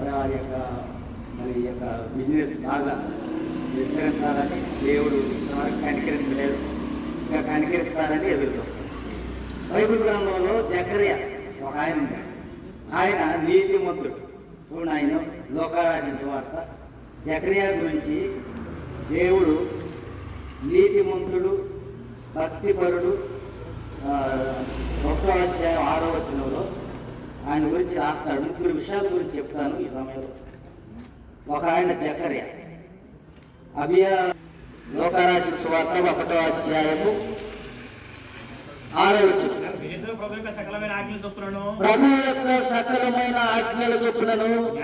మరి వారి యొక్క మరి ఈ యొక్క బిజినెస్ బాగా విస్తరించాలని దేవుడు ఇంతవరకు కనికరించలేదు ఇంకా కనికరిస్తారని ఎదురు చూస్తాం బైబిల్ గ్రంథంలో జకర్య ఒక ఆయన ఉన్నాడు. ఆయన నీతిమంతుడు. చూడండి ఆయన లోకారాజు సువార్త. జకర్యా గురించి దేవుడు నీతిమంతుడు భక్తిపరుడు ఆ, ఒకటో అధ్యాయం ఆరో వచనంలో ఆయన గురించి రాస్తాడు. ముగ్గురు విషయాల గురించి చెప్తాను ఈ సమయంలో. ఒక ఆయన జకర్య. అభియ లోకారాశి సువార్త ఒకటో అధ్యాయము ఆరో ప్రభు యొక్క సకలమైన ఆజ్ఞల చొప్పునను.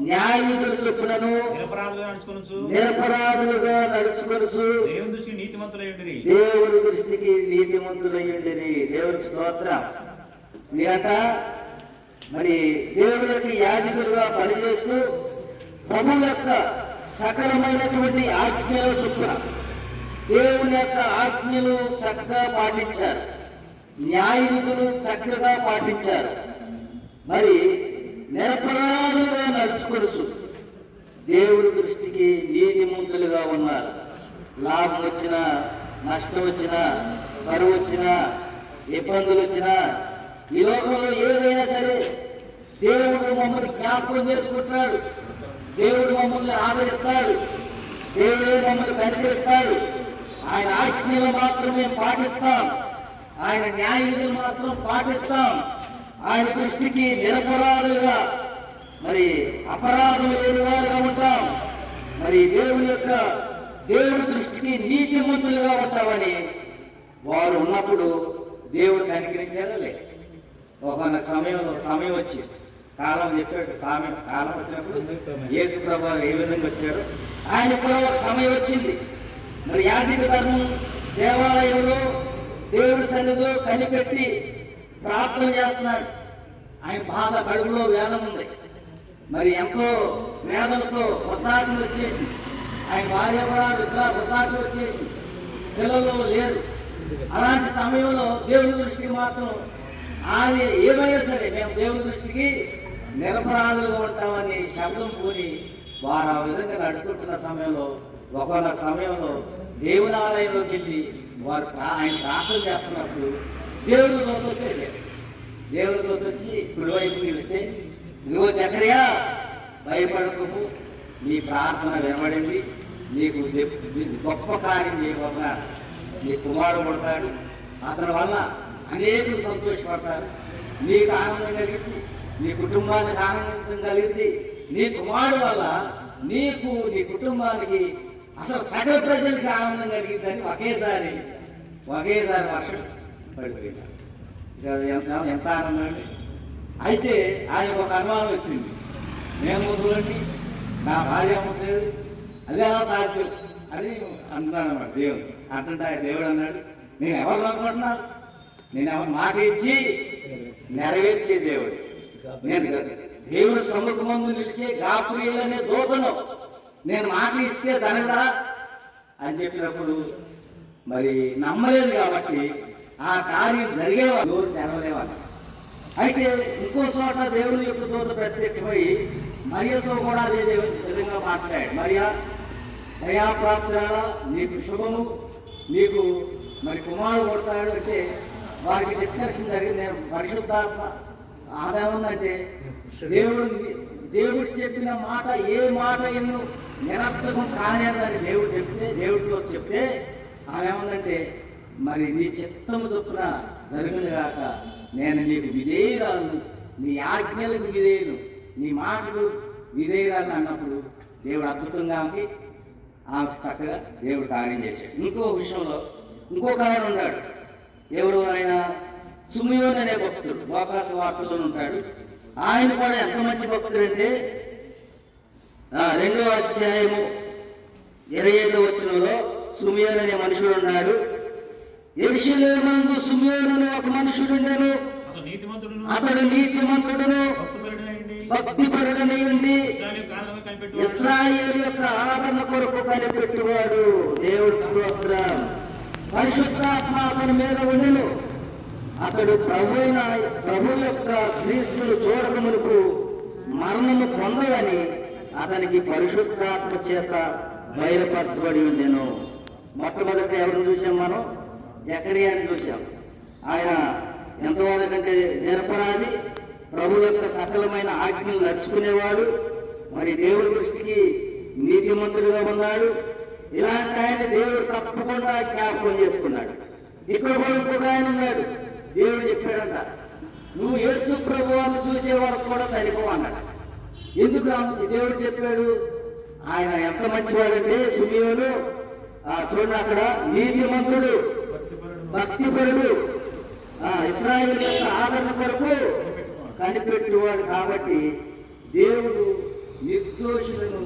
న్యాయవిధుల చొప్పునను. నిరపరాధులుగా నడుచుకొనొచ్చు నిరపరాధులుగా దేవుని దృష్టి నీతిమంతులై ఉండిరి దేవుని దృష్టికి నీతిమంతులయ్యుండిరి. దేవుని స్తోత్రం. మీరట మరి దేవుని యొక్క యాజకులుగా పనిచేస్తూ ప్రభు యొక్క సకలమైనటువంటి ఆజ్ఞల చొప్పున దేవుని యొక్క ఆజ్ఞలు చక్కగా పాటించారు. న్యాయ విధులు చక్కగా పాటించారు. మరి నిరపరాధులుగా నడుచుకొనుచు దేవుడి దృష్టికి నీతిమంతులుగా ఉన్నారు. లాభం వచ్చినా నష్టం వచ్చినా కరువు వచ్చినా ఇబ్బందులు వచ్చినా ఈ లోకంలో ఏ మమ్మల్ని చేసుకుంటున్నాడు. దేవుడు మమ్మల్ని ఆదరిస్తాడు. దేవుడే మమ్మల్ని కనిపిస్తాడు ఆయన ఆజ్ఞలు మాత్రమే పాటిస్తాం. ఆయన న్యాయ విధులు మాత్రం పాటిస్తాం. ఆయన దృష్టికి నిరపరాధులుగా మరి అపరాధం లేని వారుగా ఉంటాం. మరి దేవుని యొక్క దేవుడి దృష్టికి నీతిమంతులుగా ఉంటామని వారు ఉన్నప్పుడు దేవుడు కనికరించారా లే ఒక సమయం సమయం వచ్చి కాలం చెప్పాడు సమయం కాలం వచ్చినప్పుడు యేసు ప్రభు ఏ విధంగా వచ్చాడు ఆయన కూడా ఒక సమయం వచ్చింది. మరి యాజక ధర్మం దేవాలయంలో దేవుడి సన్నిధిలో కనిపెట్టి ప్రార్థన చేస్తున్నాడు. ఆయన బాధ కడుపులో వేదన ఉంది. మరి ఎంతో వేదనతో వృద్ధాటం వచ్చేసి ఆయన భార్య కూడా వృద్ధా వృద్ధాటం వచ్చేసి పిల్లలు లేరు. అలాంటి సమయంలో దేవుడి దృష్టికి మాత్రం ఆమె ఏమైనా సరే మేము దేవుడి దృష్టికి నిరపరాధులుగా ఉంటామని శబ్దం పూని వారు ఆ విధంగా నడుచుకుంటున్న సమయంలో ఒకవేళ సమయంలో దేవుని ఆలయంలోకి వెళ్ళి వారు ఆయన ప్రార్థన చేస్తున్నప్పుడు దేవుడు దూత వచ్చేసాడు. దేవుడి వచ్చి కుడివైపు నిలిస్తే ఇదిగో చక్రయా భయపడకు నీ ప్రార్థన వినబడింది. నీకు గొప్ప కార్యం చేయబోతున్నారు. నీ కుమారుడు పడతాడు. అతని వల్ల అనేకులు సంతోషపడతారు. నీకు ఆనందం కలిగింది. నీ కుటుంబానికి ఆనందం కలిగింది నీ కుమారుడు వల్ల నీకు నీ కుటుంబానికి అసలు సకల ప్రజలకి ఆనందం కలిగిందని ఒకేసారి ఒకేసారి వర్షం పడిపోయినారు ఎంత ఆనందం అండి? అయితే ఆయన ఒక అనుమానం వచ్చింది. నేను ముసలండి నా భార్య ముసలేదు. అదే ఎలా సాధ్యం. అని అంటున్నాడు అన్నమాట దేవుడు. అంటుంటే ఆయన దేవుడు అన్నాడు నేను ఎవరు అనుకుంటున్నాను? నేను ఎవరు మాట ఇచ్చి నెరవేర్చే దేవుడు. నేను దేవుని సముఖమందు ముందు నిలిచే గాపురీలనే దూతను నేను మాట ఇస్తే జరగదా అని చెప్పినప్పుడు మరి నమ్మలేదు కాబట్టి ఆ కార్యం జరిగేవాళ్ళు ఎవరు తెరవలేవాళ్ళు అయితే ఇంకో చోట దేవుని యొక్క దూత ప్రత్యక్షమై మరియతో కూడా అదే విధంగా మాట్లాడాడు. మరియా దయాప్రాప్తురాల నీకు శుభము. నీకు మరి కుమారుడు కొడతాడు అంటే వారికి డిస్కషన్ జరిగింది. నేను ఆమె ఆదాముందంటే దేవుడు దేవుడు చెప్పిన మాట ఏ మాట ఎన్ను నిరర్థకం కానేదని దేవుడు చెప్తే దేవుడితో చెప్తే ఆమె మరి నీ చిత్తము చొప్పున జరుగును గాక నేను నీకు విధేయురాలను నీ ఆజ్ఞలకు విధేయును నీ మాటలు విధేయురాలను అన్నప్పుడు దేవుడు అద్భుతంగా ఆమెకి ఆమె చక్కగా దేవుడు కార్యం చేశాడు. ఇంకో విషయంలో ఇంకొక ఆయన ఉన్నాడు. ఎవరు ఆయన? సుమయోన్ అనే భక్తుడు లోకాస వార్తల్లో ఉంటాడు. ఆయన కూడా ఎంత మంచి భక్తుడు అంటే ఆ, రెండో అధ్యాయము ఇరవై ఐదో వచనంలో సుమియోన్ అనే మనుషుడు ఉన్నాడు. ఎరుషులేమందు సుమియోను అనే ఒక మనుషుడు ఉండను. అతడు నీతిమంతుడును భక్తిపరుడనై ఉండి ఇస్రాయేల్ యొక్క ఆదరణ కొరకు కనిపెట్టువాడు. దేవుడి స్తోత్రం. పరిశుద్ధాత్మ అతని మీద ఉండెను. అతడు ప్రభు ప్రభు యొక్క క్రీస్తును చూడక మునుపు మరణము పొందవని అతనికి పరిశుద్ధాత్మ చేత బయలుపరచబడి ఉండేను మొట్టమొదట ఎవరిని చూసాం మనం? జకరియాని చూసాం ఆయన ఎంతవరకంటే నిరపరాధి ప్రభు యొక్క సకలమైన ఆజ్ఞలు నడుచుకునేవాడు మరి దేవుడి దృష్టికి నీతిమంతుడిగా ఉన్నాడు. ఇలాంటి ఆయన దేవుడు తప్పకుండా జ్ఞాపకం చేసుకున్నాడు. ఇక్కడ కూడా ఇంకొక ఆయన ఉన్నాడు. దేవుడు చెప్పాడంట నువ్వు యేసు ప్రభువాన్ని చూసే వరకు కూడా చనిపోవు ఎందుకు దేవుడు చెప్పాడు ఆయన ఎంత మంచివాడంటే సుమీయుడు ఆ చూడండి అక్కడ నీతిమంతుడు భక్తిపరుడు ఆ యొక్క ఆదరణ కొరకు కనిపెట్టేవాడు కాబట్టి దేవుడు నిర్దోషులను